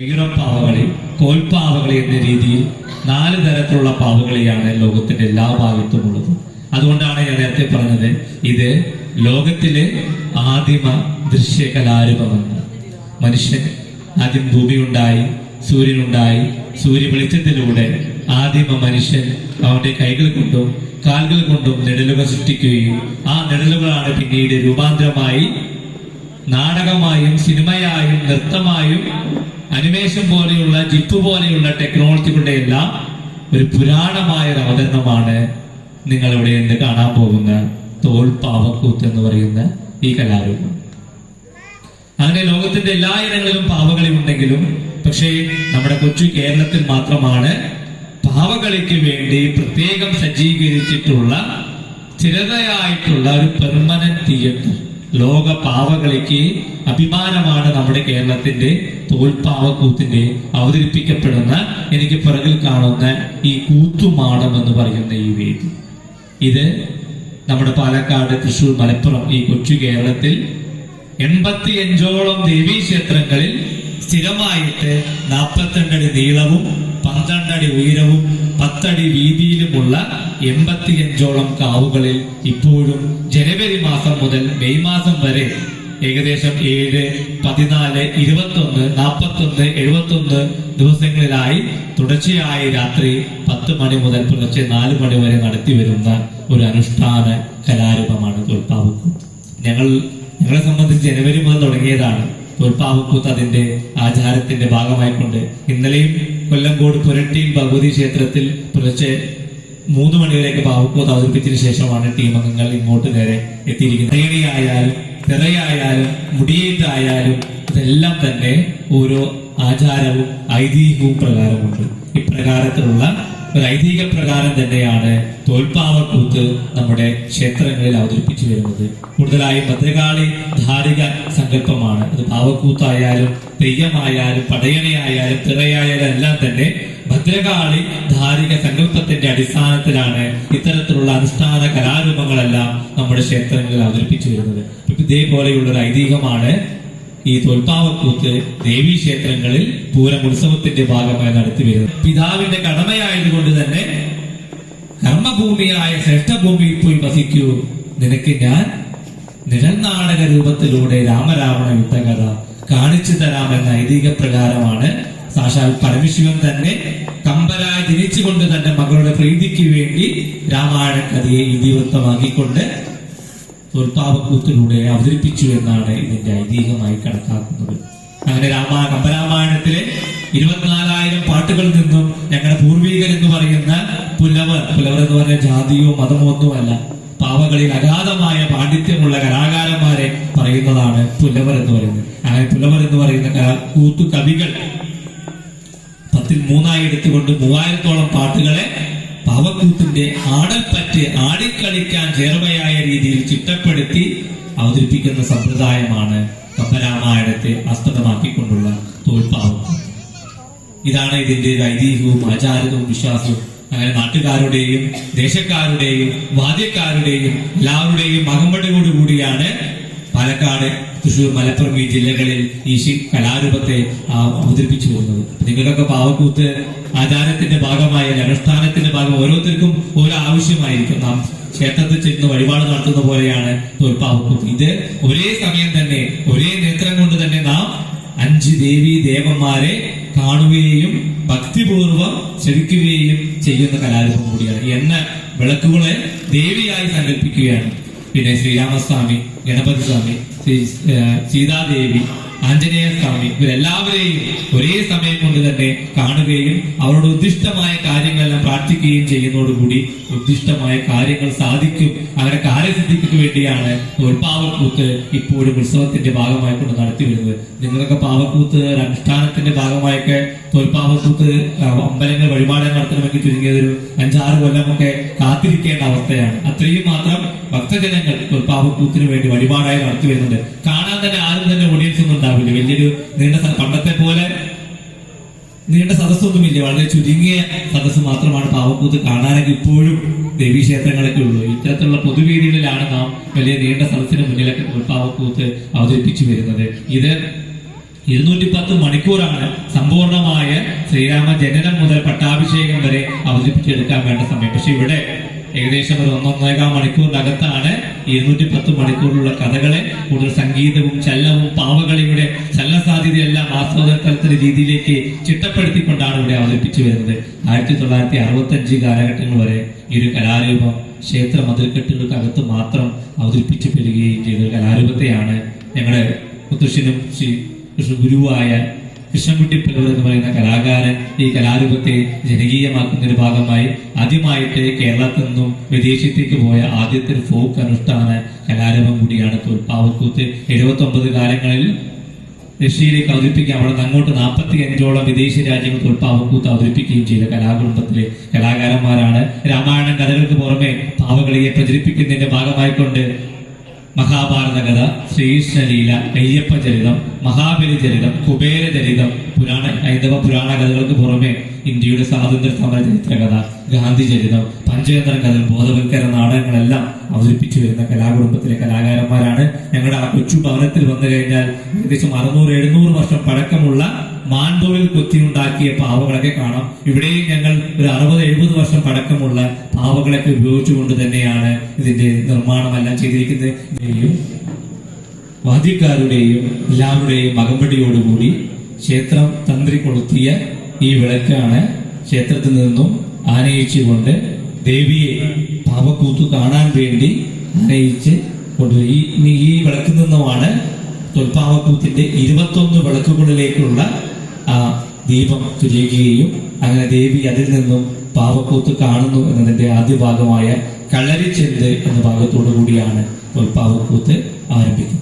വീറപ്പാവകളി കോൽപ്പാവകളി എന്ന രീതിയിൽ നാല് തരത്തിലുള്ള പാവകളിയാണ് ലോകത്തിന്റെ എല്ലാ ഭാഗത്തും ഉള്ളത്. അതുകൊണ്ടാണ് ഞാൻ നേരത്തെ പറഞ്ഞത് ഇത് ലോകത്തിലെ ആദിമ ദൃശ്യ കലാരൂപമെന്ന് മനുഷ്യൻ ആദ്യം ഭൂമി ഉണ്ടായി സൂര്യനുണ്ടായി സൂര്യ വെളിച്ചത്തിലൂടെ ആദിമ മനുഷ്യൻ അവന്റെ കൈകൾ കൊണ്ടും കാലുകൾ കൊണ്ടും നിഴലുകൾ സൃഷ്ടിക്കുകയും ആ നിഴലുകളാണ് പിന്നീട് രൂപാന്തരമായി നാടകമായും സിനിമയായും നൃത്തമായും അനിമേഷൻ പോലെയുള്ള ജിപ്പ് പോലെയുള്ള ടെക്നോളജികളുടെ എല്ലാം ഒരു പുരാണമായ ഒരു അവതരണമാണ് നിങ്ങൾ ഇവിടെ നിന്ന് കാണാൻ പോകുന്ന തോൽ പാവക്കൂത്ത് എന്ന് പറയുന്ന ഈ കലാരൂപം. അങ്ങനെ ലോകത്തിന്റെ എല്ലാ ഇടങ്ങളിലും പാവകളി ഉണ്ടെങ്കിലും പക്ഷേ നമ്മുടെ കൊച്ചു കേരളത്തിൽ മാത്രമാണ് പാവകളിക്ക് വേണ്ടി പ്രത്യേകം സജ്ജീകരിച്ചിട്ടുള്ള സ്ഥിരതയായിട്ടുള്ള ഒരു പെർമനന്റ് തിയേറ്റർ ലോക പാവകളിക്ക് അഭിമാനമാണ് നമ്മുടെ കേരളത്തിന്റെ തോൽപ്പാവക്കൂത്തിന്റെ അവതരിപ്പിക്കപ്പെടുന്ന എനിക്ക് പിറകിൽ കാണുന്ന ഈ കൂത്തുമാടം എന്ന് പറയുന്ന ഈ വേദി. ഇത് നമ്മുടെ പാലക്കാട് തൃശൂർ മലപ്പുറം ഈ കൊച്ചു കേരളത്തിൽ എൺപത്തി അഞ്ചോളം ദേവീ ക്ഷേത്രങ്ങളിൽ സ്ഥിരമായിട്ട് നാൽപ്പത്തിരണ്ടടി നീളവും പന്ത്രണ്ടടി ഉയരവും പത്തടി വീതിയിലുമുള്ള എൺപത്തിയഞ്ചോളം കാവുകളിൽ ഇപ്പോഴും ജനുവരി മാസം മുതൽ മെയ് മാസം വരെ ഏകദേശം ഏഴ് പതിനാല് ഇരുപത്തൊന്ന് നാൽപ്പത്തൊന്ന് എഴുപത്തൊന്ന് ദിവസങ്ങളിലായി തുടർച്ചയായി രാത്രി പത്ത് മണി മുതൽ പുലർച്ചെ നാല് മണി വരെ നടത്തി വരുന്ന ഒരു അനുഷ്ഠാന കലാരൂപമാണ് തൊൽപ്പാവക്കൂത്ത് ഞങ്ങൾ ഞങ്ങളെ സംബന്ധിച്ച് ജനുവരി മുതൽ തുടങ്ങിയതാണ് തോൽപ്പാവക്കൂത്ത് അതിന്റെ ആചാരത്തിന്റെ ഭാഗമായിക്കൊണ്ട്. ഇന്നലെയും കൊല്ലംകോട് പുരട്ടി ഭഗവതി ക്ഷേത്രത്തിൽ പുലർച്ചെ മൂന്ന് മണിവരെയൊക്കെ പാവക്കൂത്ത് അവതരിപ്പിച്ചതിന് ശേഷമാണ് ടീം അംഗങ്ങൾ ഇങ്ങോട്ട് നേരെ എത്തിയിരിക്കുന്നത്. തേണിയായാലും തിറയായാലും മുടിയേറ്റായാലും ഇതെല്ലാം തന്നെ ഓരോ ആചാരവും ഐതിഹ്യവും പ്രകാരമുണ്ട്. ഇപ്രകാരത്തിലുള്ള ഒരു ഐതിഹ്യ പ്രകാരം തന്നെയാണ് തോൽപ്പാവക്കൂത്ത് നമ്മുടെ ക്ഷേത്രങ്ങളിൽ അവതരിപ്പിച്ചു വരുന്നത്. കൂടുതലായും ഭദ്രകാളി ധാരിക സങ്കല്പമാണ്. അത് പാവക്കൂത്തായാലും തെയ്യമായാലും പടയണയായാലും തിറയായാലും എല്ലാം തന്നെ ഭദ്രകാളി ധാരിക സങ്കല്പത്തിന്റെ അടിസ്ഥാനത്തിലാണ് ഇത്തരത്തിലുള്ള അനുഷ്ഠാന കലാരൂപങ്ങളെല്ലാം നമ്മുടെ ക്ഷേത്രങ്ങളിൽ അവതരിപ്പിച്ചു വരുന്നത്. ഇതേപോലെയുള്ള ഒരു ഐതിഹ്യമാണ് ഈ തൊൽപ്പാവക്കൂത്ത് ദേവീ ക്ഷേത്രങ്ങളിൽ പൂരം ഉത്സവത്തിന്റെ ഭാഗമായി നടത്തി വരുന്നത്. പിതാവിന്റെ കടമയായതുകൊണ്ട് തന്നെ കർമ്മഭൂമിയായ ശ്രേഷ്ഠഭൂമിയിൽ പോയി വസിക്കൂ. നിനക്ക് ഞാൻ നിഴൽനാടക രൂപത്തിലൂടെ രാമരാവണ യുദ്ധകഥ കാണിച്ചു തരാമെന്ന ഐതിഹ്യ പ്രകാരമാണ് സാക്ഷാൽ പരമശിവൻ തന്നെ കമ്പരായി ജനിച്ചുകൊണ്ട് തന്റെ മകളുടെ പ്രീതിക്ക് വേണ്ടി രാമായണ കഥയെ ഇതിവൃത്തമാക്കിക്കൊണ്ട് തോൽപ്പാവക്കൂത്തിലൂടെ അവതരിപ്പിച്ചു എന്നാണ് ഇതിന്റെ ഐതിഹ്യമായി കണക്കാക്കുന്നത്. അങ്ങനെ രാമാ കമ്പരാമായണത്തിലെ ഇരുപത്തിനാലായിരം പാട്ടുകളിൽ നിന്നും ഞങ്ങളുടെ പൂർവീകർ എന്ന് പറയുന്ന പുലവർ പുലവർ എന്ന് പറഞ്ഞ ജാതിയോ മതമോ ഒന്നുമല്ല പാവകളിൽ അഗാധമായ പാണ്ഡിത്യമുള്ള കലാകാരന്മാരെ പറയുന്നതാണ് പുലവർ എന്ന് പറയുന്നത്. അങ്ങനെ പുലവർ എന്ന് പറയുന്ന കൂത്തു കവികൾ പത്തിൽ മൂന്നായി എടുത്തുകൊണ്ട് മൂവായിരത്തോളം പാട്ടുകളെ പാവക്കൂത്തിന്റെ ആടൽപ്പറ്റ് ആടിക്കളിക്കാൻ ചേർവയായ രീതിയിൽ ചിട്ടപ്പെടുത്തി അവതരിപ്പിക്കുന്ന സമ്പ്രദായമാണ് കമ്പരാമായണത്തെ ആസ്പദമാക്കിക്കൊണ്ടുള്ള തോൽപ്പാവക്കൂത്ത് ഇതാണ് ഇതിന്റെ ഐതിഹ്യവും ആചാരവും വിശ്വാസവും. അങ്ങനെ നാട്ടുകാരുടെയും ദേശക്കാരുടെയും വാദ്യക്കാരുടെയും എല്ലാവരുടെയും മകമ്പടിയോടുകൂടിയാണ് പാലക്കാട് തൃശൂർ മലപ്പുറം ഈ ജില്ലകളിൽ ഈ കലാരൂപത്തെ അവതരിപ്പിച്ചു വരുന്നത് നിങ്ങൾക്കൊക്കെ പാവക്കൂത്ത് ആചാരത്തിന്റെ ഭാഗമായ ഭാഗം ഓരോരുത്തർക്കും ഓരോ ആവശ്യമായിരിക്കും നാം ക്ഷേത്രത്തിൽ ചെന്ന് വഴിപാട് നടത്തുന്ന പോലെയാണ് തോൽപ്പാവും ഇത് ഒരേ സമയം തന്നെ ഒരേ നേത്രം കൊണ്ട് തന്നെ നാം അഞ്ച് ദേവി ദേവന്മാരെ കാണുകയും ഭക്തിപൂർവം ശ്രമിക്കുകയും ചെയ്യുന്ന കലാരൂപം കൂടിയാണ്. എന്ന വിളക്കുകളെ ദേവിയായി സങ്കല്പിക്കുകയാണ്. പിന്നെ ശ്രീരാമസ്വാമി ഗണപതി സ്വാമി ശ്രീ സീതാദേവി ആഞ്ജനേയ സ്വാമി. ഇവരെല്ലാവരെയും ഒരേ സമയം കൊണ്ട് തന്നെ കാണുകയും അവരോട് ഉദ്ദിഷ്ടമായ കാര്യങ്ങളെല്ലാം പ്രാർത്ഥിക്കുകയും ചെയ്യുന്നതോടുകൂടി ഉദ്ദിഷ്ടമായ കാര്യങ്ങൾ സാധിക്കും. അവരെ കാര്യസിദ്ധിക്ക് വേണ്ടിയാണ് പാവക്കൂത്ത് ഇപ്പോഴും ഉത്സവത്തിന്റെ ഭാഗമായി കൊണ്ട് നടത്തി വരുന്നത് നിങ്ങളൊക്കെ പാവക്കൂത്ത് അനുഷ്ഠാനത്തിന്റെ ഭാഗമായൊക്കെ തോൽപ്പാവക്കൂത്ത് അമ്പലങ്ങൾ വഴിപാടുകൾ നടത്തണമെങ്കിൽ ചുരുങ്ങിയത് ഒരു അഞ്ചാറ് കൊല്ലമൊക്കെ കാത്തിരിക്കേണ്ട അവസ്ഥയാണ്. അത്രയും മാത്രം ഭക്തജനങ്ങൾ തോൽപ്പാവക്കൂത്തിന് വേണ്ടി വഴിപാടായി നടത്തി വരുന്നുണ്ട് കാണാൻ തന്നെ ആരും തന്നെ ഓഡിയൻസ് ഒന്നും ഉണ്ടാവില്ല വലിയൊരു നീണ്ട പണ്ടത്തെ പോലെ നീണ്ട സദസ്സൊന്നുമില്ല. വളരെ ചുരുങ്ങിയ സദസ്സ് മാത്രമാണ് പാവക്കൂത്ത് കാണാനൊക്കെ ഇപ്പോഴും ദേവീക്ഷേത്രങ്ങളൊക്കെ ഉള്ളൂ. ഇത്തരത്തിലുള്ള പൊതുവേദികളിലാണ് നാം വലിയ നീണ്ട സദസ്സിന് മുന്നിലൊക്കെ പാവക്കൂത്ത് അവതരിപ്പിച്ചു വരുന്നത്. ഇത് ഇരുന്നൂറ്റി പത്ത് മണിക്കൂറാണ് സമ്പൂർണമായ ശ്രീരാമ ജനനം മുതൽ പട്ടാഭിഷേകം വരെ അവതരിപ്പിച്ചെടുക്കാൻ വേണ്ട സമയം. പക്ഷെ ഇവിടെ ഏകദേശം ഒരു ഒന്നൊന്നേകാം മണിക്കൂറിനകത്താണ് ഇരുന്നൂറ്റി പത്ത് മണിക്കൂറിലുള്ള കഥകളെ. കൂടുതൽ സംഗീതവും ചല്ലവും പാവകളിയുടെ ചലന സാധ്യതയെല്ലാം ആസ്വാദന തലത്തിലെ രീതിയിലേക്ക് ചിട്ടപ്പെടുത്തിക്കൊണ്ടാണ് ഇവിടെ അവതരിപ്പിച്ചു വരുന്നത്. ആയിരത്തി തൊള്ളായിരത്തി അറുപത്തി അഞ്ച് കാലഘട്ടങ്ങൾ വരെ ഈ ഒരു കലാരൂപം ക്ഷേത്ര മതിൽക്കെട്ടുകൾക്കകത്ത് മാത്രം അവതരിപ്പിച്ചു വരികയും ചെയ്ത കലാരൂപത്തെയാണ് ഞങ്ങളുടെ മുത്തശ്ശനും ശ്രീ കൃഷ്ണ ഗുരുവായ കൃഷ്ണൻകുട്ടി പിള്ളവർ എന്ന് പറയുന്ന കലാകാരൻ ഈ കലാരൂപത്തെ ജനകീയമാക്കുന്ന ഒരു ഭാഗമായി ആദ്യമായിട്ട് കേരളത്തിൽ നിന്നും വിദേശത്തേക്ക് പോയ ആദ്യത്തെ ഫോക്ക് അനുഷ്ഠാന കലാരൂപം കൂടിയാണ് തോൽപ്പാവക്കൂത്ത് എഴുപത്തി ഒമ്പത് കാലങ്ങളിൽ റഷ്യയിലേക്ക് അവതരിപ്പിക്കാൻ അവിടെ നിന്ന് അങ്ങോട്ട് നാൽപ്പത്തി അഞ്ചോളം വിദേശ രാജ്യങ്ങൾ തോൽപ്പാവക്കൂത്ത് അവതരിപ്പിക്കുകയും ചെയ്ത കലാകുടുംബത്തിലെ കലാകാരന്മാരാണ്. രാമായണം കഥകൾക്ക് പുറമെ പാവകളിയെ പ്രചരിപ്പിക്കുന്നതിന്റെ ഭാഗമായിക്കൊണ്ട് മഹാഭാരത കഥ ശ്രീകൃഷ്ണലീല അയ്യപ്പ ചരിതം മഹാബലി ചരിതം കുബേര ചരിതം പുരാണ ഹൈന്ദവ പുരാണ കഥകൾക്ക് പുറമെ ഇന്ത്യയുടെ സ്വാതന്ത്ര്യ സമര ചരിത്ര കഥ ഗാന്ധി ചരിതം പഞ്ചതന്ത്ര കഥ ബോധവൽക്കരണ നാടകങ്ങളെല്ലാം അവതരിപ്പിച്ചു വരുന്ന കലാകുടുംബത്തിലെ കലാകാരന്മാരാണ്. ഞങ്ങളുടെ ആ കൊച്ചു ഭവനത്തിൽ വന്നു കഴിഞ്ഞാൽ ഏകദേശം അറുന്നൂറ് എഴുന്നൂറ് വർഷം പഴക്കമുള്ള മാൻതോളിൽ കൊത്തിയുണ്ടാക്കിയ പാവകളൊക്കെ കാണാം. ഇവിടെയും ഞങ്ങൾ ഒരു അറുപത് എഴുപത് വർഷം പഴക്കമുള്ള പാവകളൊക്കെ ഉപയോഗിച്ചുകൊണ്ട് തന്നെയാണ് ഇതിന്റെ നിർമ്മാണമെല്ലാം ചെയ്തിരിക്കുന്നത്. വാദ്യക്കാരുടെയും എല്ലാവരുടെയും അകമ്പടിയോടുകൂടി ക്ഷേത്രം തന്ത്രി കൊളുത്തിയ ഈ വിളക്കാണ് ക്ഷേത്രത്തിൽ നിന്നും ആനയിച്ചുകൊണ്ട് ദേവിയെ പാവക്കൂത്തു കാണാൻ വേണ്ടി ആനയിച്ച് കൊണ്ടുപോയി ഈ വിളക്കിൽ നിന്നുമാണ് തൊൽപ്പാവക്കൂത്തിന്റെ ഇരുപത്തൊന്ന് വിളക്കുകളിലേക്കുള്ള ദീപം ചുരുക്കുകയും അങ്ങനെ ദേവി അതിൽ നിന്നും പാവക്കൂത്ത് കാണുന്നു എന്നതിന്റെ ആദ്യ ഭാഗമായ കളരിച്ചെന്ത് എന്ന ഭാഗത്തോടു കൂടിയാണ് പാവക്കൂത്ത് ആരംഭിക്കുന്നത്.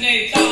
Terminator.